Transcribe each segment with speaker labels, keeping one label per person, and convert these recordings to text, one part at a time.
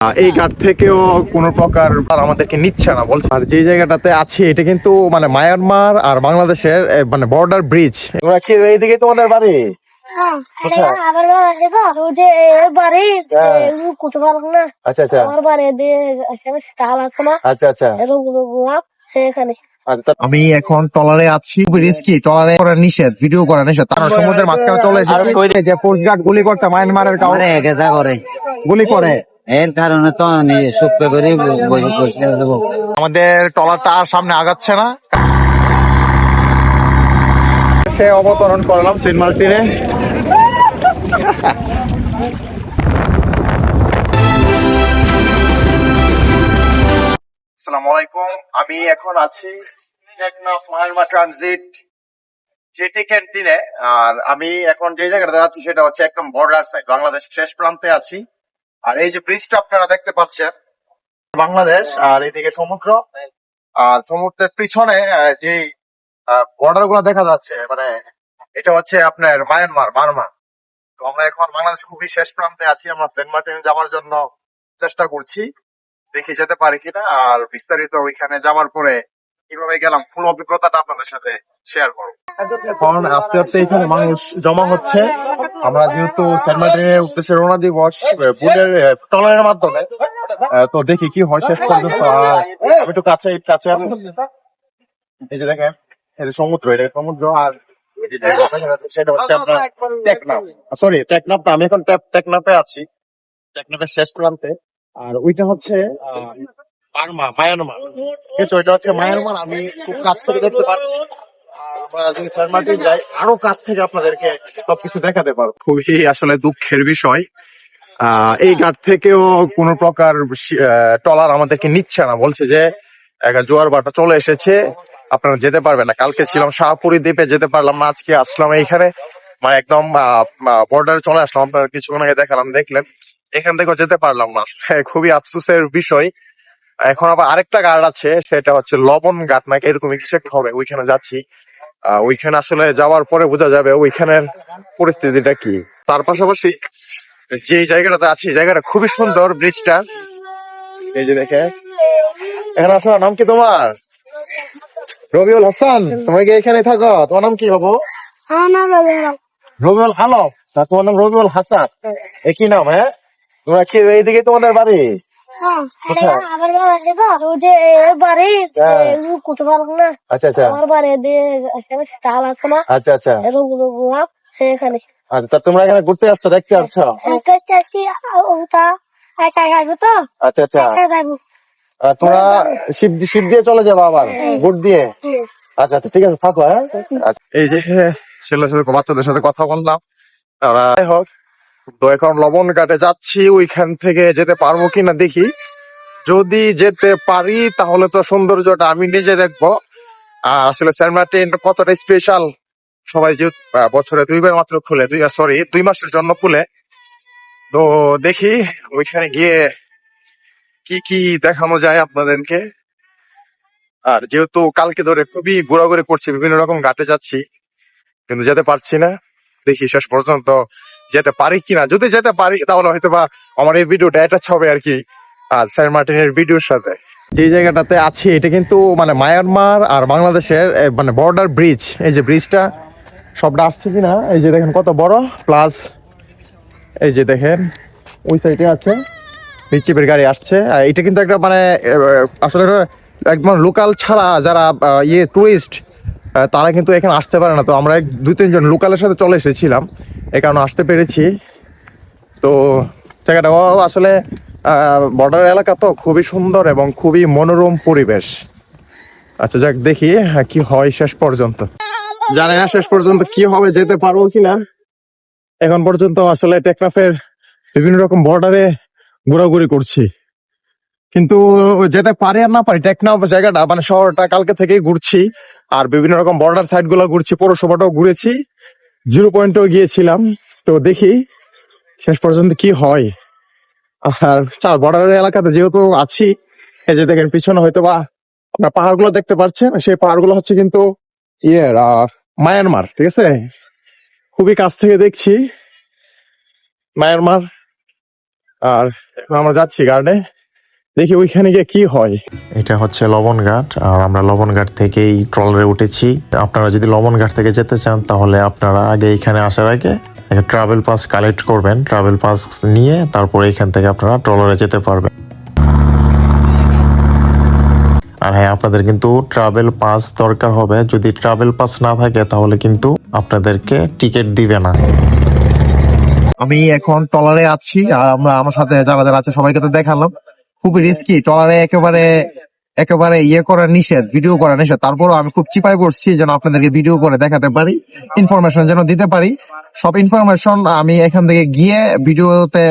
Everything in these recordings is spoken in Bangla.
Speaker 1: এই ঘাট থেকেও কোনো প্রকার আমাদেরকে নিচ্ছে না বলছে। আর যে জায়গাটাতে আছি এটা কিন্তু মানে মায়ানমার আর বাংলাদেশের মানে বর্ডার ব্রিজ তোমরা কি এইদিকে তোমাদের বাড়ি?
Speaker 2: হ্যাঁ,
Speaker 1: হ্যাঁ। আচ্ছা আচ্ছা।
Speaker 2: আমার
Speaker 1: আচ্ছা আচ্ছা।
Speaker 2: এখানে।
Speaker 1: আমি এখন টলারে আছি। খুবই রিস্কি টলারে করা নিষেধ ভিডিও করা নিষেধ। তারা সমুদ্রের মাঝখানে চলে এসেছে। যে পোস্ট গার্ড গুলি করতে মায়ানমারের কাউ
Speaker 3: করে গেদা করে।
Speaker 1: গুলি করে।
Speaker 3: এর কারণে তো সুপ্পে করে বসে দেবো
Speaker 1: আমাদের টলারটা আর সামনে আগাচ্ছে না। সে অবতরণ করলাম সেন্ট মার্টিনে আসসালামু আলাইকুম আমি এখন আছি টেকনাফ ট্রানজিট জেটি ক্যান্টিনে। আর আমি এখন যে জায়গাটাতে আছি সেটা হচ্ছে একদম বর্ডার সাইড বাংলাদেশ শেষ প্রান্তে আছি। আর এই যে ব্রিজটা আপনারা দেখতে পাচ্ছেন, বাংলাদেশ আর এদিকে সমুদ্র। আর সমুদ্রের পিছনে যে বর্ডারগুলো দেখা যাচ্ছে মানে এটা হচ্ছে আপনার মায়ানমার, বার্মা। তো আমরা এখন বাংলাদেশ খুবই শেষ প্রান্তে আছি, আমরা সেন্ট মার্টিনে যাওয়ার জন্য চেষ্টা করছি। দেখি যেতে পারি কিনা, আর বিস্তারিত ওইখানে যাওয়ার পরে কীভাবে গেলাম। ফুল অভিজ্ঞতাটা আপনাদের সাথে শেয়ার করব। এখন আস্তে আস্তে এখানে মানুষ জমা হচ্ছে। আমরা যেহেতু উদ্দেশ্যে রওনা দিবস বুলের টলারের মাধ্যমে। তো দেখি কি হয় শেষ পর্যন্ত। আর আমি একটু কাছে কাছে এই যে দেখেন এটা সমুদ্র এটা সমুদ্র। আর সেটা হচ্ছে আপনার সরি টেকনাফ আমি এখন টেকনাফে আছি। টেকনাফের শেষ প্রান্তে। আর ওইটা হচ্ছে বার্মা মায়ানমার। ঠিক আছে ওইটা হচ্ছে মায়ানমার আমি খুব কাছ থেকে দেখতে পাচ্ছি। আমরা যদি সেন্ট মার্টিন যাই আরও কাছ থেকে আপনাদেরকে সবকিছু দেখাতে পারব। খুবই আসলে দুঃখের বিষয়। আহ, এই ঘাট থেকেও কোন প্রকার টলার আমাদেরকে নিচ্ছে না। বলছে যে একটা জোয়ার বাটা চলে এসেছে আপনারা যেতে পারবেন না। কালকে ছিলাম শাহপুরি দ্বীপে যেতে পারলাম না আজকে আসলাম এইখানে। মানে একদম বর্ডারে চলে আসলাম। আপনারা কিছুক্ষণ আগে দেখালাম দেখলেন। এখান থেকেও যেতে পারলাম না। আসলে খুবই আফসোসের বিষয়। এখন আবার আরেকটা ঘাট আছে সেটা হচ্ছে লবণ ঘাট নাকি এরকম কিছু একটা হবে ওইখানে যাচ্ছি। ওইখানে আসলে যাওয়ার পরে বোঝা যাবে ওইখানের পরিস্থিতিটা কি। তার পাশাপাশি যে জায়গাটাতে আছি জায়গাটা খুবই সুন্দর ব্রিজটা। এই যে দেখে এখানে আসো নাম কি তোমার? রবিউল হাসান তোমরা কি এখানে থাকো? তোমার নাম কি হব
Speaker 2: হ্যাঁ
Speaker 1: রবিউল আলম। তোমার নাম রবিউল হাসান। একই নাম হ্যাঁ? তোমরা কি এইদিকে তোমাদের বাড়ি?
Speaker 2: হ্যাঁ
Speaker 1: হ্যাঁ। আচ্ছা আচ্ছা।
Speaker 2: আমার বাড়ি এখানে স্টাল আছে না।
Speaker 1: আচ্ছা আচ্ছা।
Speaker 2: এখানে।
Speaker 1: আচ্ছা তা তোমরা এখানে ঘুরতে আসছো দেখতে আসছো?
Speaker 2: ওটা একা যাব তো?
Speaker 1: আচ্ছা আচ্ছা।
Speaker 2: একা যাব।
Speaker 1: তোমরা শিব শিব দিয়ে চলে যাব আবার গুড় দিয়ে? আচ্ছা আচ্ছা ঠিক আছে থাকো হ্যাঁ? এই যে ছেলের সাথে বাচ্চাদের সাথে কথা বললাম। তারা হোক। তো এখন লবণ ঘাটে যাচ্ছি, ওইখান থেকে যেতে পারব কিনা দেখি। যদি যেতে পারি, তাহলে তো সৌন্দর্যটা আমি নিজে দেখব। আর আসলে কতটা স্পেশাল সবাই যে বছরে দুইবার মাত্র খুলে, দুই সরি দুই মাসের জন্য খুলে। তো দেখি, ওইখানে গিয়ে কি কি দেখানো যায় আপনাদেরকে। আর যেহেতু কালকে ধরে খুবই ঘোরাঘুরি করছি, বিভিন্ন রকম ঘাটে যাচ্ছি, কিন্তু যেতে পারছি না। দেখি শেষ পর্যন্ত যেতে পারি কিনা, যদি যেতে পারি, তাহলে হয়তো বা আমার এই ভিডিওটা অ্যাটাচ হবে আর কি আর সেন্ট মার্টিনের ভিডিওর সাথে। যে জায়গাটাতে আছি, এটা কিন্তু মানে মায়ানমার আর বাংলাদেশের মানে বর্ডার ব্রিজ এই যে ব্রিজটা সবটা আসছে কিনা? এই যে দেখেন কত বড় প্লাস এই যে দেখেন, ওই সাইডে আছে রিচিপের গাড়ি আসছে। এটা কিন্তু একটা মানে আসলে একদম লোকাল ছাড়া যারা ইয়ে টুরিস্ট তারা কিন্তু এখানে আসতে পারে না। তো আমরা এক- দুই তিনজন লোকালের সাথে চলে এসেছিলাম। এই কারণে আসতে পেরেছি। তো জায়গাটা আসলে বর্ডার এলাকা তো খুবই সুন্দর এবং খুবই মনোরম পরিবেশ। আচ্ছা যাক দেখি হ্যাঁ, কি হয় শেষ পর্যন্ত। জানি না শেষ পর্যন্ত কি হবে যেতে পারব কিনা। এখন পর্যন্ত আসলে টেকনাফের বিভিন্ন রকম বর্ডারে ঘোরাঘুরি করছি। কিন্তু যেতে পারি আর না পারি টেকনাফ জায়গাটা মানে শহরটা কালকে থেকেই ঘুরছি। আর বিভিন্ন রকম বর্ডার সাইডগুলো ঘুরছি পৌরসভাটাও ঘুরেছি। জিরো পয়েন্টেও গিয়েছিলাম তো দেখি শেষ পর্যন্ত কি হয়। আর চার বর্ডারের এলাকাতে যেহেতু আছি এই যে দেখেন পিছনে হয়তো বা আপনার পাহাড়গুলো দেখতে পাচ্ছেন সেই পাহাড়গুলো হচ্ছে কিন্তু আহ, মায়ানমার ঠিক আছে? খুবই কাছ থেকে দেখছি মায়ানমার। আর আমরা যাচ্ছি গার্ডে দেখি ওইখানে গিয়ে কি হয়।
Speaker 4: এটা হচ্ছে লবণঘাট আর আমরা লবণঘাট থেকেই ট্রলারে উঠেছি। আপনারা যদি লবণঘাট থেকে যেতে চান তাহলে আপনারা আগে এখানে আসার আগে ট্রাভেল পাস কালেক্ট করবেন। ট্রাভেল পাস নিয়ে তারপরে এখান থেকে আপনারা ট্রলারে যেতে পারবেন। আর হ্যাঁ আপনাদের কিন্তু ট্রাভেল পাস দরকার হবে। যদি ট্রাভেল পাস না থাকে তাহলে কিন্তু আপনাদেরকে টিকিট দিবে না।
Speaker 1: আমি এখন ট্রলারে আছি আর আমরা আমার সাথে যারা যারা আছে সবাইকে তো দেখালাম। খুবই রিস্কি ট্রলারে একেবারে একেবারে ইয়ে করা নিষেধ ভিডিও করা নিষেধ। তারপরও আমি খুব চিপাই করছি যেন আপনাদেরকে ভিডিও করে দেখাতে পারি ইনফরমেশন যেন দিতে পারি। সব ইনফরমেশন আমি এখান থেকে গিয়ে ভিডিওতে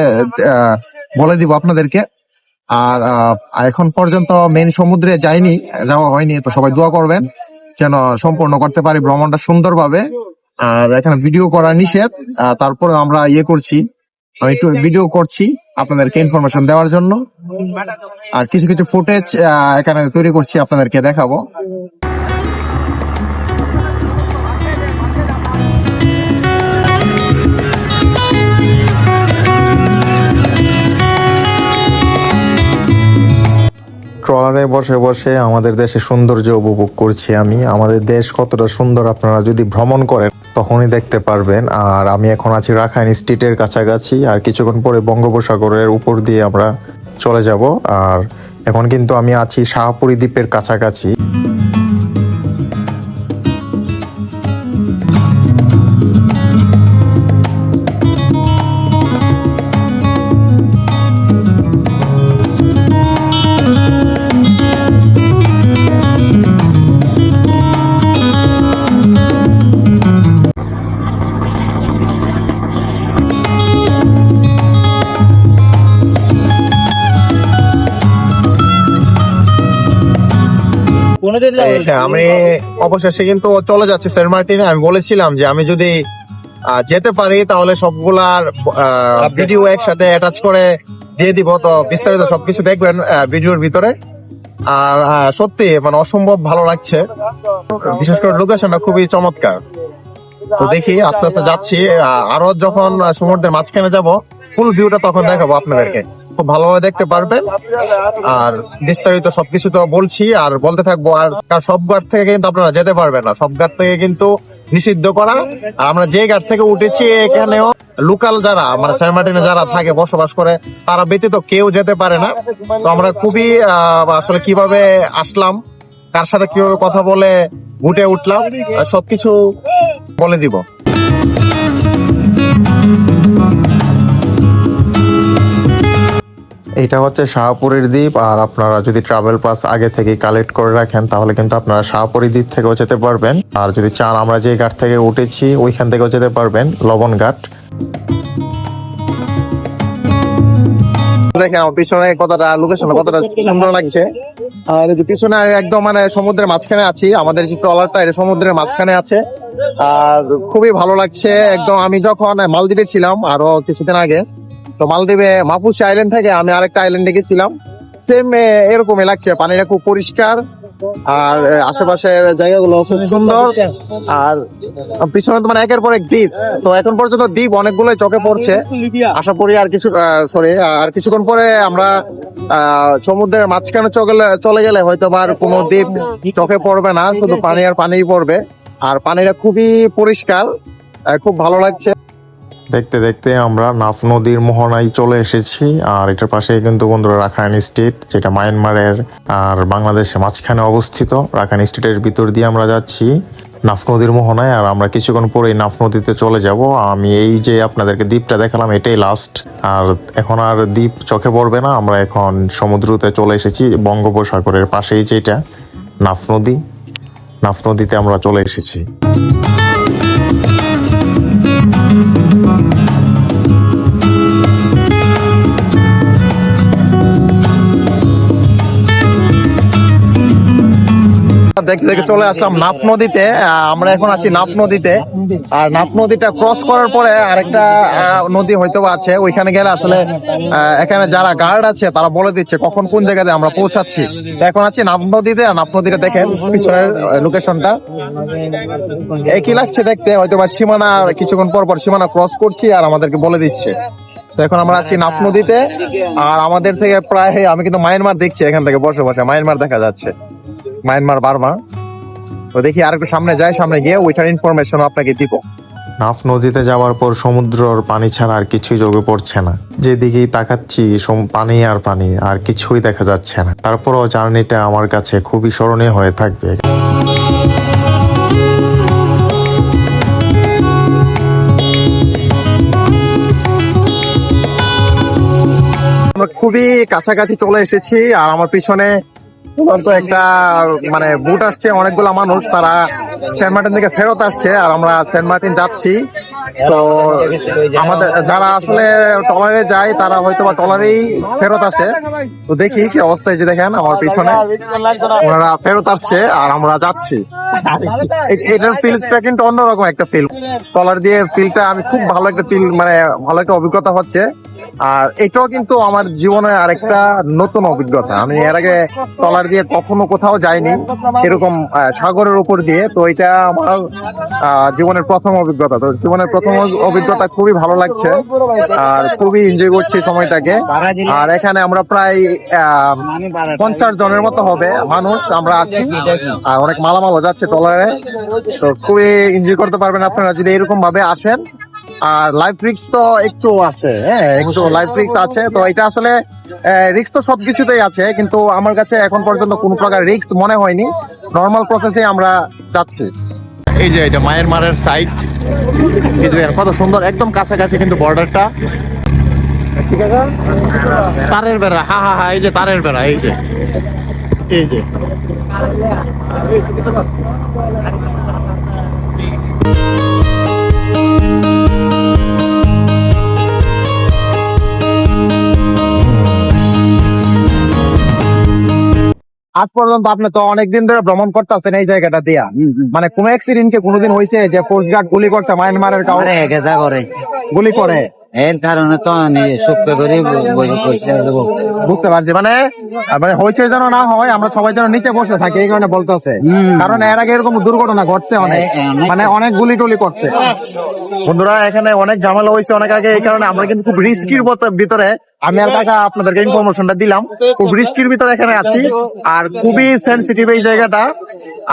Speaker 1: বলে দিব আপনাদেরকে। আর এখন পর্যন্ত মেন সমুদ্রে যাইনি, যাওয়া হয়নি, তো সবাই দোয়া করবেন যেন সম্পূর্ণ করতে পারি ভ্রমণটা সুন্দরভাবে। আর এখানে ভিডিও করা নিষেধ তারপরে আমরা ইয়ে করছি, আমি একটু ভিডিও করছি। আপনাদেরকে ইনফরমেশন দেওয়ার জন্য। আর কিছু কিছু ফুটেজ এখানে তৈরি করছি, আপনাদেরকে দেখাবো।
Speaker 4: ট্রলারে বসে বসে আমাদের দেশে সৌন্দর্য উপভোগ করছি আমি। আমাদের দেশ কতটা সুন্দর, আপনারা যদি ভ্রমণ করেন তখনই দেখতে পারবেন। আর আমি এখন আছি রাখাইন স্ট্রিটের কাছাকাছি। আর কিছুক্ষণ পরে বঙ্গোপসাগরের উপর দিয়ে আমরা চলে যাব। আর এখন কিন্তু আমি আছি শাহপুরী দ্বীপের কাছাকাছি।
Speaker 1: আমি অবশেষে কিন্তু চলে যাচ্ছি সেন্ট মার্টিনে আমি বলেছিলাম যে আমি যদি যেতে পারি তাহলে সবগুলার ভিডিও একসাথে অ্যাটাচ করে দিয়ে দিব। তো বিস্তারিত সবকিছু দেখবেন ভিডিওর ভিতরে। আর সত্যি মানে অসম্ভব ভালো লাগছে। বিশেষ করে লোকেশনটা খুবই চমৎকার। তো দেখি আস্তে আস্তে যাচ্ছি। আরও যখন সমুদ্রের মাঝখানে যাব ফুল ভিউটা তখন দেখাবো আপনাদেরকে। খুব ভালোভাবে দেখতে পারবেন। আর বিস্তারিত সবকিছু তো বলছি আর বলতে থাকব আর সব ঘাট থেকে কিন্তু আপনারা যেতে পারবেন না। সব ঘাট থেকে কিন্তু নিষিদ্ধ করা। আর আমরা যে ঘাট থেকে উঠেছি এখানেও লোকাল যারা মানে সেন্ট যারা থাকে বসবাস করে তারা ব্যতীত কেউ যেতে পারে না। তো আমরা খুবই আহ, আসলে কীভাবে আসলাম কার সাথে কীভাবে কথা বলে উঠে উঠলাম আর সবকিছু বলে দিব।
Speaker 4: এটা হচ্ছে শাহপুরের দ্বীপ, আর আপনারা যদি ট্রাভেল পাস আগে থেকে কালেক্ট করে রাখেন, তাহলে কিন্তু আপনারা শাহপুরি দ্বীপ থেকেও যেতে পারবেন। আর যদি চান আমরা যে ঘাট থেকে উঠেছি, ওইখান থেকেও যেতে পারবেন, লবণ ঘাট।
Speaker 1: দেখেন পিছনে কতটা লোকেশন কতটা সুন্দর লাগছে। আর পিছনে একদম মানে সমুদ্রের মাঝখানে আছি, আমাদের যে ট্রলারটা এটা সমুদ্রের মাঝখানে আছে। আর খুবই ভালো লাগছে, একদম আমি যখন মালদ্বীপে ছিলাম, আরও কিছুদিন আগে তো মালদ্বীপে মাপুসি আইল্যান্ড থেকে আমি আরেকটা আইল্যান্ডে গেছিলাম। সেম এরকমই লাগছে। পানিটা খুব পরিষ্কার। আর আশেপাশের জায়গাগুলো খুব সুন্দর। আর, পিছনে তো মানে একের পর এক দ্বীপ। তো এখন পর্যন্ত দ্বীপ অনেকগুলোই চোখে পড়ছে। আশা করি আর কিছু সরি আর কিছুক্ষণ পরে আমরা সমুদ্রের মাঝখানে চলে গেলে হয়তো আর কোনো দ্বীপ চোখে পড়বে না। শুধু পানি আর পানিই পড়বে। আর পানিটা খুবই পরিষ্কার। খুব ভালো লাগছে।
Speaker 4: দেখতে দেখতে আমরা নাফ নদীর মোহনায় চলে এসেছি, আর এটার পাশে কিন্তু বন্ধুরা রাখাইন স্টেট, যেটা মায়ানমারের আর বাংলাদেশের মাঝখানে অবস্থিত। রাখাইন স্টেটের ভিতর দিয়ে আমরা যাচ্ছি নাফ নদীর মোহনায়, আর আমরা কিছুক্ষণ পরেই নাফ নদীতে চলে যাব। আমি এই যে আপনাদেরকে দ্বীপটা দেখালাম, এটাই লাস্ট আর এখন আর দ্বীপ চোখে পড়বে না, আমরা এখন সমুদ্রতে চলে এসেছি বঙ্গোপসাগরের পাশেই যেটা নাফ নদী। নাফ নদীতে আমরা চলে এসেছি।
Speaker 1: দেখতে দেখতে চলে আসলাম নাফ নদীতে। আমরা এখন আছি নাফ নদীতে। আর নাফ নদীটা ক্রস করার পরে আরেকটা নদী হয়তো আছে। ওইখানে গেলে আসলে এখানে যারা গার্ড আছে, তারা বলে দিচ্ছে কখন কোন জায়গাতে আমরা পৌঁছাচ্ছি। এখন আছি নাফ নদীতে। আর নাফ নদীটা দেখেন, পিছনের লোকেশনটা একই লাগছে দেখতে? হয়তো বা সীমানা কিছুক্ষণ পর পর সীমানা ক্রস করছি আর আমাদেরকে বলে দিচ্ছে। তো এখন আমরা আছি নাপ নদীতে। আর আমাদের থেকে প্রায়, আমি কিন্তু মায়ানমার দেখছি, এখান থেকে বসে বসে মায়ানমার দেখা যাচ্ছে। মায়ানমার বার্মা তো দেখি আর একটু সামনে যাই সামনে গিয়ে ওইটার ইনফরমেশন আপনাকে দিব।
Speaker 4: নাফ নদীতে যাওয়ার পর সমুদ্রর পানি ছাড়া আর কিছুই যোগে পড়ছে না। যেদিকেই তাকাচ্ছি পানি আর পানি আর কিছুই দেখা যাচ্ছে না। তারপরও জার্নিটা আমার কাছে খুবই স্মরণীয় হয়ে থাকবে।
Speaker 1: আমরা খুবই কাছাকাছি চলে এসেছি আর আমার পিছনে একটা মানে বুট আসছে, অনেকগুলা মানুষ, তারা সেন্ট মার্টিন থেকে ফেরত আসছে, আর আমরা সেন্ট মার্টিন যাচ্ছি। তো আমাদের, যারা আসলে টলারে যায়, তারা হয়তো বা টলারেই ফেরত আসে। তো দেখি কি অবস্থা যে দেখেন, আমার পিছনে। ওনারা ফেরত আসছে, আর আমরা যাচ্ছি। এটার ফিলটা কিন্তু অন্যরকম একটা ফিল টলার দিয়ে ফিলটা আমি খুব ভালো একটা ফিল মানে ভালো একটা অভিজ্ঞতা হচ্ছে। আর এটাও কিন্তু আমার জীবনের আরেকটা নতুন অভিজ্ঞতা। আমি এর আগে টলার দিয়ে কখনো কোথাও যাইনি, এরকম সাগরের উপর দিয়ে। তো এটা আমার জীবনের প্রথম অভিজ্ঞতা। তো জীবনের প্রথম অভিজ্ঞতা খুবই ভালো লাগছে আর খুবই এনজয় করছি সময়টাকে। আর এখানে আমরা প্রায় পঞ্চাশ জনের মতো হবে মানুষ আমরা আছি। আর অনেক মালামালও যাচ্ছে টলারে তো খুবই এনজয় করতে পারবেন আপনারা যদি এরকম ভাবে আসেন। আর লাইফ রিক্স তো একটু আছে হ্যাঁ একটু লাইফ রিক্স আছে। তো এটা আসলে রিক্স তো সবকিছুতেই আছে কিন্তু আমার কাছে এখন পর্যন্ত কোনো প্রকার রিক্স মনে হয়নি। নর্মাল প্রসেসে আমরা যাচ্ছি। এই যে এটা মায়ের সাইট এই যে কত সুন্দর একদম কাছাকাছি কিন্তু বর্ডারটা তারের বেড়া হা হা হা এই যে তারের বেড়া এই যে। এই যে। আজ পর্যন্ত আপনি তো অনেকদিন ধরে ভ্রমণ করতেছেন এই জায়গাটা দিয়া। মানে কোন অ্যাক্সিডেন্ট কে কোনোদিন হয়েছে যে কোস্ট গার্ড গুলি করছে মায়ানমারের কাউ
Speaker 3: করে গেদা করে।
Speaker 1: গুলি করে?
Speaker 3: এর কারণে তো করে
Speaker 1: বুঝতে পারছি মানে মানে হয়েছে যেন না হয় আমরা সবাই যেন নিচে বসে থাকি এই কারণে বলতেছে। কারণ এর আগে এরকম দুর্ঘটনা ঘটছে
Speaker 3: হ্যাঁ, হ্যাঁ, অনেক।
Speaker 1: মানে অনেক গুলি টুলি করছে। বন্ধুরা এখানে অনেক ঝামেলা হয়েছে অনেক আগে এই কারণে আমরা কিন্তু খুব রিস্কির ভিতরে আমি আর কাকা আপনাদেরকে ইনফরমেশনটা দিলাম। খুব রিস্কির ভিতরে এখানে আছি আর খুবই সেন্সিটিভ এই জায়গাটা।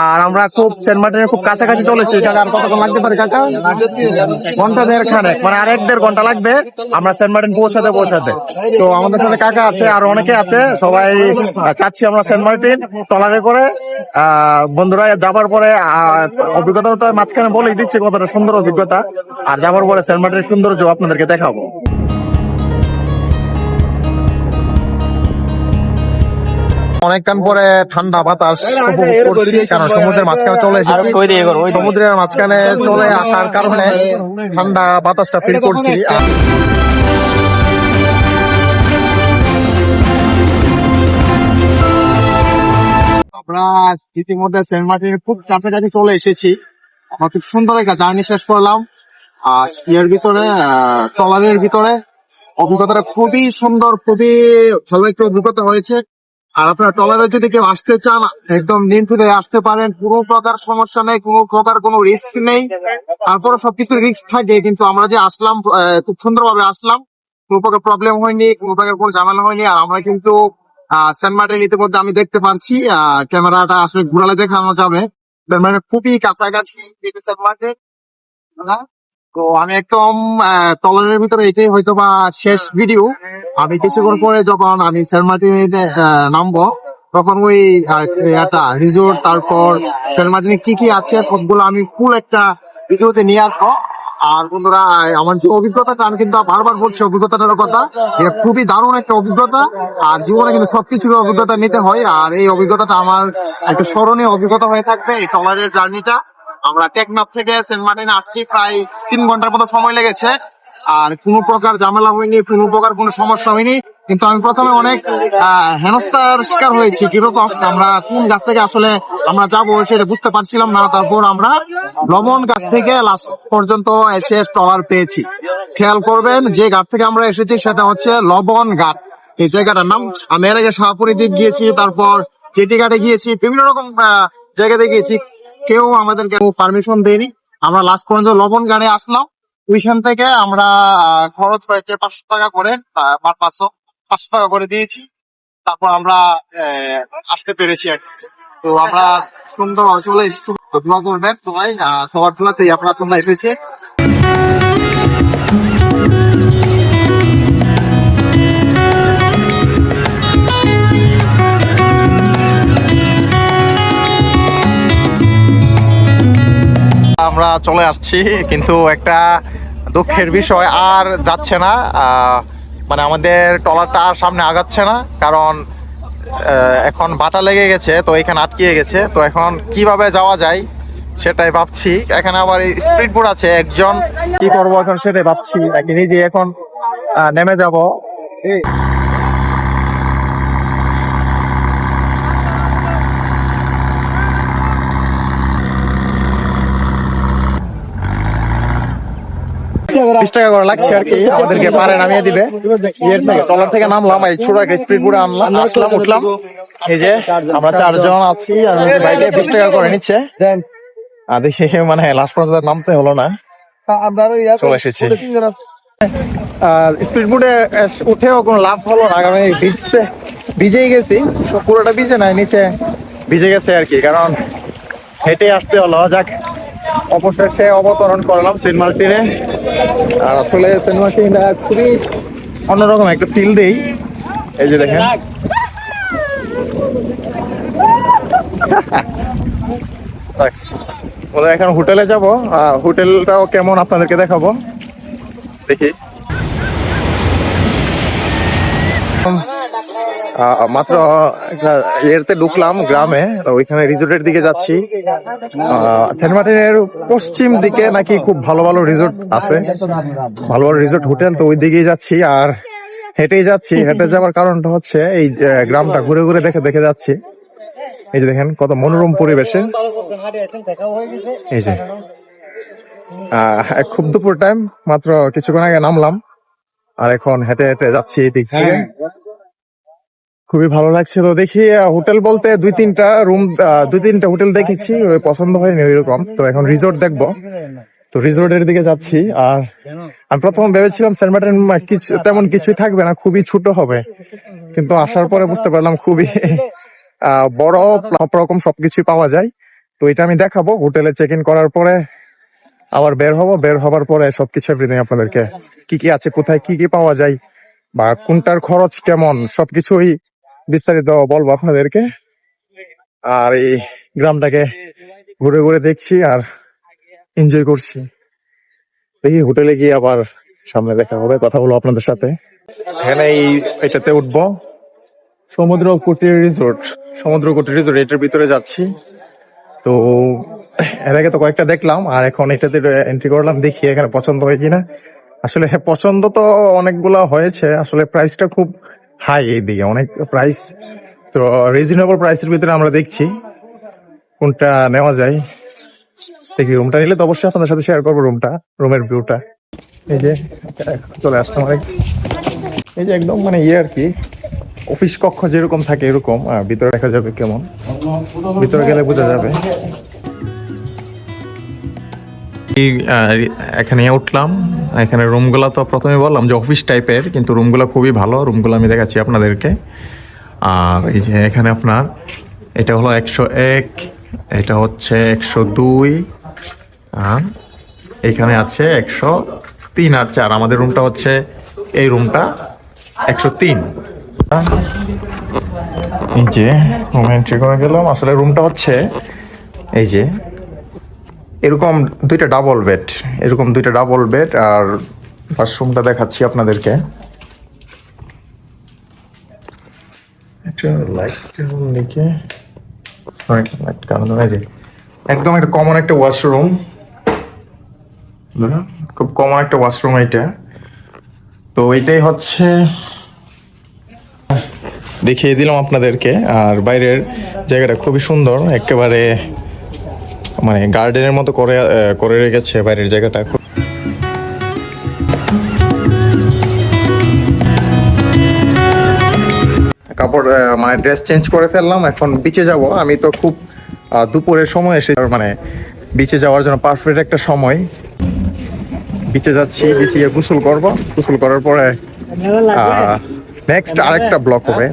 Speaker 1: আর আমরা খুব সেন্ট মার্টিনের খুব কাছাকাছি চলেছি কাকা আর কতক্ষণ লাগতে পারে কাকা? ঘণ্টা দেড় খানেক মানে আর এক দেড় ঘণ্টা লাগবে। আমরা সেন্ট মার্টিন পৌঁছাতে পৌঁছাতে। তো আমাদের সাথে কাকা আছে, আর অনেকে আছে, সবাই চাচ্ছি আমরা সেন্ট মার্টিন ট্রলারে করে। বন্ধুরা, যাবার পরে অভিজ্ঞতা তো মাঝখানে বলেই দিচ্ছে, কতটা সুন্দর অভিজ্ঞতা। আর যাবার পরে সেন্ট মার্টিনের সৌন্দর্য আপনাদেরকে দেখাবো। অনেকক্ষণ পরে ঠান্ডা বাতাস উপভোগ করছি কারণ সমুদ্রের মাঝখানে চলে এসেছি। সমুদ্রের মাঝখানে চলে আসার কারণে ঠান্ডা বাতাসটা ফিল করছি। আমরা ইতিমধ্যে সেন্ট মার্টিনের খুব কাছাকাছি চলে এসেছি। আমরা খুব সুন্দর একটা জার্নি শেষ করলাম। আর এর ভিতরে ট্রলারের ভিতরে অভিজ্ঞতাটা খুবই সুন্দর খুবই ভালো একটা অভিজ্ঞতা হয়েছে। আর আপনার ট্রলারে যদি কেউ আসতে চান একদম নির্ভুলে আসতে পারেন। কোনো প্রকার সমস্যা নেই কোনো প্রকার কোনো রিস্ক নেই। তারপরে সবকিছু রিস্ক থাকে কিন্তু আমরা যে আসলাম খুব সুন্দরভাবে আসলাম। কোনো প্রকার প্রবলেম হয়নি কোনো প্রকার কোনো ঝামেলা হয়নি। আর আমরা কিন্তু সেন্ট ইতিমধ্যে আমি দেখতে আহ, ক্যামেরাটা আসলে ঘুরালে দেখানো যাবে। মার্টিন খুবই কাছাকাছি মার্টিন তো আমি একদম টলারের ভিতরে এটাই হয়তো বা শেষ ভিডিও আমি কিছুক্ষণ পরে যখন আমি সেন্ট মার্টিনে আহ, নামবো তখন ওই একটা রিসোর্ট তারপর সেন্ট মার্টিনে কি কি আছে সবগুলো আমি ফুল একটা ভিডিওতে নিয়ে আসব। আর বন্ধুরা আমার যে অভিজ্ঞতাটা আমি কিন্তু বারবার বলছি অভিজ্ঞতাটার কথা এটা খুবই দারুণ একটা অভিজ্ঞতা আর জীবনে কিন্তু সবকিছুর অভিজ্ঞতা নিতে হয় আর এই অভিজ্ঞতাটা আমার একটা স্মরণীয় অভিজ্ঞতা হয়ে থাকবে এই টলারের জার্নিটা আমরা টেকনাফ থেকে সেন্ট মার্টিনে আসছি প্রায় তিন ঘণ্টার মতো সময় লেগেছে। আর কোনো প্রকার ঝামেলা হয়নি, কোনো প্রকার কোনো সমস্যা হয়নি। কিন্তু আমি প্রথমে অনেক হেনস্থার শিকার হয়েছি। কীরকম? আমরা কোন গাছ থেকে আসলে আমরা যাব সেটা বুঝতে পারছিলাম না। তারপর আমরা লবণ ঘাট থেকে লাস্ট পর্যন্ত এসে ট্রলার পেয়েছি। খেয়াল করবেন, যে ঘাট থেকে আমরা এসেছি সেটা হচ্ছে লবণ ঘাট এই জায়গাটার নাম, আমি এর আগে শাহপুরি দ্বীপ গিয়েছি, তারপর চেটি ঘাটে গিয়েছি, বিভিন্ন রকম জায়গাতে গিয়েছি। কেউ আমাদেরকে পারমিশন দেয়নি। আমরা লাস্ট পর্যন্ত লবণ গানে আসলাম। ওইখান থেকে আমরা খরচ হয়েছে পাঁচশো টাকা করে পাঁচশো পাঁচশো টাকা করে দিয়েছি। তারপর আমরা আসতে পেরেছি আর। তো আমরা সুন্দর চলে এসেছি। দোয়া করবেন সবাই সবার দোয়াতেই আপনারা তোমরা এসেছে। আমরা চলে আসছি, কিন্তু একটা দুঃখের বিষয় আর যাচ্ছে না। মানে আমাদের ট্রলারটা আর সামনে আগাচ্ছে না, কারণ এখন বাটা লেগে গেছে, তো এখানে আটকিয়ে গেছে। তো এখন কীভাবে যাওয়া যায় সেটাই ভাবছি। এখানে আবার স্পিড বোর্ড আছে, একজন কি করব এখন সেটাই ভাবছি। নিজে এখন নেমে যাব। বিশ টাকা করে লাগছে আর কি। আমাদেরকে পারে নামিয়ে দিবে। ইয়ের থেকে থেকে নামলাম এই ছোট একটা স্পিড বোর্ডে আনলাম আসলাম উঠলাম। এই যে আমরা চারজন। আছি আর বাইকে বিশ টাকা করে নিচ্ছে। আর দেখি মানে লাস্ট পর্যন্ত নামতে হলো না। চলে এসেছি। স্পিড বোর্ডে উঠেও কোনো লাভ হলো না কারণ ভিজতে ভিজেই গেছি। পুরোটা ভিজে নাই নিচে ভিজে গেছে আর কি কারণ হেঁটে আসতে হলো। যাক অবশেষে অবতরণ করলাম সেন্ট মার্টিনে আর আসলে সেন্ট মার্টিনটা খুবই অন্যরকম একটা ফিল দেই। এই যে দেখেন। এখন হোটেলে যাব। হোটেলটাও কেমন আপনাদেরকে দেখাবো? দেখি। মাত্র ইয়েতে ঢুকলাম গ্রামে ওইখানে রিসোর্টের দিকে যাচ্ছি। সেন্ট মার্টিনের পশ্চিম দিকে নাকি খুব ভালো ভালো রিসোর্ট আছে। ভালো ভালো রিসোর্ট হোটেল, তো ওই দিকেই যাচ্ছি আর হেঁটেই যাচ্ছি। হেঁটে যাওয়ার কারণটা হচ্ছে এই গ্রামটা ঘুরে ঘুরে দেখে দেখে যাচ্ছি। এই যে দেখেন কত মনোরম পরিবেশে। এই যে। খুব দুপুর টাইম মাত্র কিছুক্ষণ আগে নামলাম। আর এখন হেঁটে হেঁটে যাচ্ছি এই দিক থেকে। খুবই ভালো লাগছে তো দেখি হোটেল বলতে দুই তিনটা রুম দুই তিনটা হোটেল দেখেছি পছন্দ হয়নি ওইরকম। তো এখন রিসোর্ট দেখব। তো রিসোর্টের দিকে যাচ্ছি, আর আমি প্রথম ভেবেছিলাম সেন্ট কিছু, তেমন কিছুই থাকবে না, খুবই ছোট হবে। কিন্তু আসার পরে বুঝতে পারলাম খুবই বড় রকম সবকিছুই পাওয়া যায়। তো এটা আমি দেখাবো, হোটেলে চেক ইন করার পরে আবার বের হব। বের হবার পরে সবকিছু এভরিথিং আপনাদেরকে কি কি আছে, কোথায় কি কি পাওয়া যায়, বা কোনটার খরচ কেমন, সবকিছুই বিস্তারিত বলব আপনাদেরকে। আর এই গ্রামটাকে ঘুরে ঘুরে দেখছি আর এনজয় করছি। দেখি হোটেলে গিয়ে আবার সামনে দেখা হবে কথা বলব আপনাদের সাথে। এখানে এই এটাতে উঠবো। সমুদ্র কুটির রিসোর্ট সমুদ্র কুটির রিসোর্ট এটার ভিতরে যাচ্ছি। তো এর আগে তো কয়েকটা দেখলাম আর এখন এটাতে এন্ট্রি করলাম দেখি এখানে পছন্দ হয় কিনা। আসলে হ্যাঁ, পছন্দ তো অনেকগুলো হয়েছে আসলে প্রাইসটা খুব হাই এইদিকে, অনেক প্রাইস তো রিজনেবল প্রাইসের ভিতরে আমরা দেখছি কোনটা নেওয়া যায়। দেখি রুমটা নিলে তো অবশ্যই আপনাদের সাথে শেয়ার করব রুমটা রুমের ভিউটা এই যে, চলে আসলাম অনেক এই যে একদম মানে ইয়ে আর কি অফিস কক্ষ যেরকম থাকে এরকম ভিতরে দেখা যাবে কেমন। ভিতরে গেলে বোঝা যাবে। এখানে উঠলাম, এখানে রুমগুলো তো প্রথমে বললাম যে অফিস টাইপের কিন্তু রুমগুলো খুবই ভালো, রুমগুলো আমি দেখাচ্ছি আপনাদেরকে। আর এই যে এখানে আপনার, এটা হলো একশো এক, এটা হচ্ছে একশো দুই এখানে আছে একশো তিন আর চার। আমাদের রুমটা হচ্ছে, এই রুমটা একশো তিন। এই যে রুমে এন্ট্রি করে গেলাম। আসলে রুমটা হচ্ছে, এই যে এরকম দুইটা ডাবল বেড এরকম দুইটা ডাবল বেড আর ওয়াশরুমটা দেখাচ্ছি আপনাদেরকে। একদম একটা কমন একটা ওয়াশরুম খুব কমন একটা ওয়াশরুম এটা তো এইটাই হচ্ছে, দেখিয়ে দিলাম আপনাদেরকে। আর বাইরের জায়গাটা খুবই সুন্দর, একেবারে মানে গার্ডেনের মতো করে করে রেখেছে বাইরের জায়গাটা। কাপড় মানে ড্রেস চেঞ্জ করে ফেললাম এখন বিচে যাব। আমি তো খুব দুপুরের সময় এসে মানে বিচে যাওয়ার জন্য পারফেক্ট একটা সময়। বিচে যাচ্ছি বিচে গিয়ে গোসল করব। গোসল করার পরে নেক্সট আরেকটা ব্লক হবে।